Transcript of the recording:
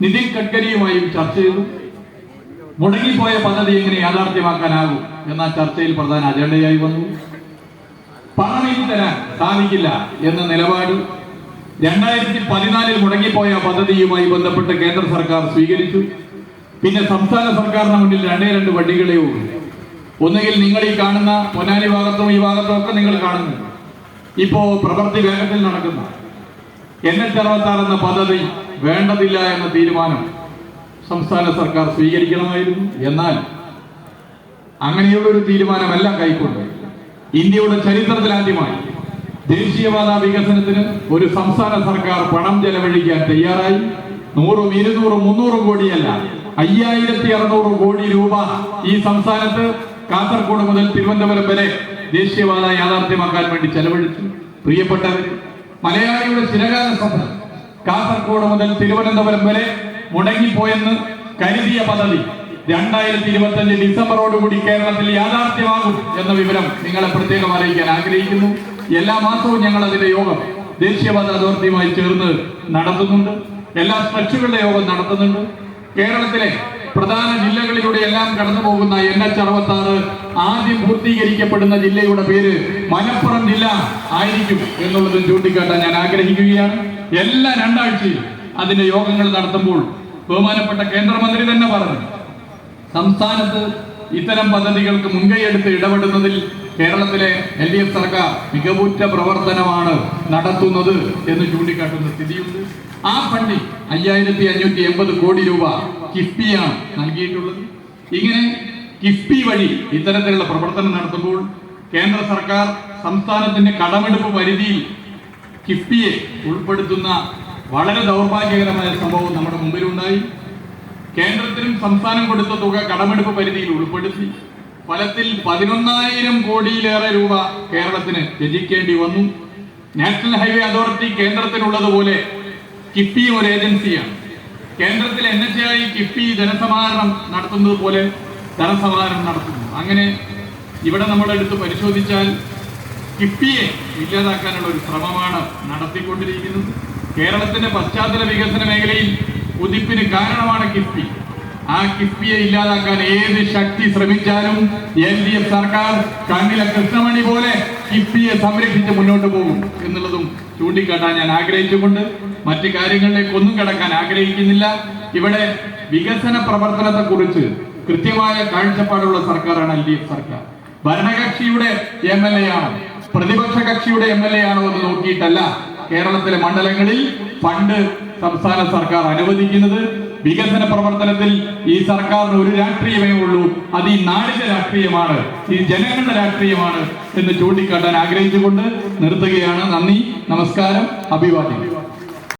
നിതിൻ ഗഡ്കരിയുമായും ചർച്ച ചെയ്തു. മുടങ്ങിപ്പോയ പദ്ധതി എങ്ങനെ യാഥാർത്ഥ്യമാക്കാനാകും എന്ന ചർച്ചയിൽ പ്രധാന അജണ്ടയായി വന്നു. പണം ഇനി തരാൻ സാധിക്കില്ല എന്ന നിലപാട് രണ്ടായിരത്തി പതിനാലിൽ മുടങ്ങിപ്പോയ പദ്ധതിയുമായി ബന്ധപ്പെട്ട് കേന്ദ്ര സർക്കാർ സ്വീകരിച്ചു. പിന്നെ സംസ്ഥാന സർക്കാരിന് മുന്നിൽ രണ്ടേ രണ്ട് വണ്ടികളേ ഉള്ളൂ. ഒന്നുകിൽ നിങ്ങൾ ഈ കാണുന്ന പൊന്നാനി ഭാഗത്തും ഈ ഭാഗത്തും ഒക്കെ നിങ്ങൾ കാണുന്നു. ഇപ്പോ പ്രവൃത്തി വേഗത്തിൽ നടക്കുന്ന. എൻ എച്ച് അറുപത്താറ് എന്ന പദ്ധതി വേണ്ടതില്ല എന്ന തീരുമാനം സംസ്ഥാന സർക്കാർ സ്വീകരിക്കണമായിരുന്നു. എന്നാൽ അങ്ങനെയുള്ള ഒരു തീരുമാനമല്ല കൈക്കൊണ്ട് ഇന്ത്യയുടെ ചരിത്രത്തിലാദ്യമായി ദേശീയപാത വികസനത്തിന് ഒരു സംസ്ഥാന സർക്കാർ പണം ചെലവഴിക്കാൻ തയ്യാറായി. നൂറും ഇരുന്നൂറും മുന്നൂറും കോടിയല്ല അയ്യായിരത്തി അറുന്നൂറ് കോടി രൂപ ഈ സംസ്ഥാനത്ത് കാസർഗോഡ് മുതൽ തിരുവനന്തപുരം വരെ ദേശീയപാത യാഥാർത്ഥ്യമാക്കാൻ വേണ്ടി ചെലവഴിച്ചു. പ്രിയപ്പെട്ടവർ മലയാളിയുടെ ചിരകാല സഭ കാസർഗോഡ് മുതൽ തിരുവനന്തപുരം വരെ മുടങ്ങിപ്പോയെന്ന് കരുതിയ പദ്ധതി രണ്ടായിരത്തി ഇരുപത്തി അഞ്ച് ഡിസംബറോടുകൂടി കേരളത്തിൽ യാഥാർത്ഥ്യമാകും എന്ന വിവരം നിങ്ങളെ പ്രത്യേകം അറിയിക്കാൻ ആഗ്രഹിക്കുന്നു. എല്ലാ മാസവും ഞങ്ങൾ അതിന്റെ യോഗം ദേശീയപാത അതോറിറ്റിയുമായി ചേർന്ന് നടത്തുന്നുണ്ട്. എല്ലാ സ്ട്രെച്ചുകളുടെ യോഗം നടത്തുന്നുണ്ട്. കേരളത്തിലെ പ്രധാന ജില്ലകളിലൂടെ എല്ലാം കടന്നു പോകുന്ന എൻ എച്ച് അറുപത്തി ആറ് ആദ്യം പൂർത്തീകരിക്കപ്പെടുന്ന ജില്ലയുടെ പേര് മലപ്പുറം ജില്ല ആയിരിക്കും എന്നുള്ളത് ചൂണ്ടിക്കാട്ടാൻ ഞാൻ ആഗ്രഹിക്കുകയാണ്. എല്ലാ രണ്ടാഴ്ചയും അതിന്റെ യോഗങ്ങൾ നടത്തുമ്പോൾ ബഹുമാനപ്പെട്ട കേന്ദ്രമന്ത്രി തന്നെ പറഞ്ഞു സംസ്ഥാനത്ത് ഇത്തരം പദ്ധതികൾക്ക് മുൻകൈയെടുത്ത് ഇടപെടുന്നതിൽ കേരളത്തിലെ എൽ ഡി എഫ് സർക്കാർ മികവുറ്റ പ്രവർത്തനമാണ് നടത്തുന്നത് എന്ന് ചൂണ്ടിക്കാട്ടുന്ന സ്ഥിതിയുണ്ട്. ആ ഫണ്ടിൽ അയ്യായിരത്തി അഞ്ഞൂറ്റി എൺപത് കോടി രൂപ കിഫ്ബിയാണ് നൽകിയിട്ടുള്ളത്. ഇങ്ങനെ കിഫ്ബി വഴി ഇത്തരത്തിലുള്ള പ്രവർത്തനം നടത്തുമ്പോൾ കേന്ദ്ര സർക്കാർ സംസ്ഥാനത്തിന്റെ കടമെടുപ്പ് പരിധിയിൽ കിഫ്ബിയെ ഉൾപ്പെടുത്തുന്ന വളരെ ദൗർഭാഗ്യകരമായ സംഭവം നമ്മുടെ മുമ്പിലുണ്ടായി. കേന്ദ്രത്തിനും സംസ്ഥാനം കൊടുത്ത തുക കടമെടുപ്പ് പരിധിയിൽ ഉൾപ്പെടുത്തി. ഫലത്തിൽ പതിനൊന്നായിരം കോടിയിലേറെ രൂപ കേരളത്തിന് ത്യജിക്കേണ്ടി വന്നു. നാഷണൽ ഹൈവേ അതോറിറ്റി കേന്ദ്രത്തിനുള്ളതുപോലെ കിഫ്ബിയും ഒരു ഏജൻസിയാണ്. കേന്ദ്രത്തിൽ എൻ എച്ച് ഐ കിഫ്ബി ധനസമാഹരണം നടത്തുന്നത് പോലെ ധനസമാഹരണം നടത്തുന്നു. അങ്ങനെ ഇവിടെ നമ്മളെടുത്ത് പരിശോധിച്ചാൽ കിഫ്ബിയെ ഇല്ലാതാക്കാനുള്ള ഒരു ശ്രമമാണ് നടത്തിക്കൊണ്ടിരിക്കുന്നത്. കേരളത്തിന്റെ പശ്ചാത്തല വികസന മേഖലയിൽ കുതിപ്പിന് കാരണമാണ് കിഫ്ബി. ആ കിഫ്ബിയെ ഇല്ലാതാക്കാൻ ഏത് ശക്തി ശ്രമിച്ചാലും എൽ ഡി എഫ് സർക്കാർ കണ്ണിലെ കൃഷ്ണമണി പോലെ കിഫ്ബിയെ സംരക്ഷിച്ച് മുന്നോട്ട് പോകും എന്നുള്ളതും ചൂണ്ടിക്കാട്ടാൻ ഞാൻ ആഗ്രഹിച്ചുകൊണ്ട് മറ്റു കാര്യങ്ങളിലേക്ക് ഒന്നും കടക്കാൻ ആഗ്രഹിക്കുന്നില്ല. ഇവിടെ വികസന പ്രവർത്തനത്തെ കുറിച്ച് കൃത്യമായ കാഴ്ചപ്പാടുള്ള സർക്കാരാണ് എൽ ഡി എഫ് സർക്കാർ. ഭരണകക്ഷിയുടെ എം എൽ എ ആണ്. പ്രതിപക്ഷ കക്ഷിയുടെ എം എൽ എ ആണോ എന്ന് നോക്കിയിട്ടല്ല കേരളത്തിലെ മണ്ഡലങ്ങളിൽ ഫണ്ട് സംസ്ഥാന സർക്കാർ അനുവദിക്കുന്നത്. വികസന പ്രവർത്തനത്തിൽ ഈ സർക്കാരിന് ഒരു രാഷ്ട്രീയമേ ഉള്ളൂ. അത് ഈ നാടിന്റെ രാഷ്ട്രീയമാണ് ഈ ജനങ്ങളുടെ രാഷ്ട്രീയമാണ് എന്ന് ചൂണ്ടിക്കാട്ടാൻ ആഗ്രഹിച്ചുകൊണ്ട് നിർത്തുകയാണ്. നന്ദി നമസ്കാരം അഭിവാദ്യം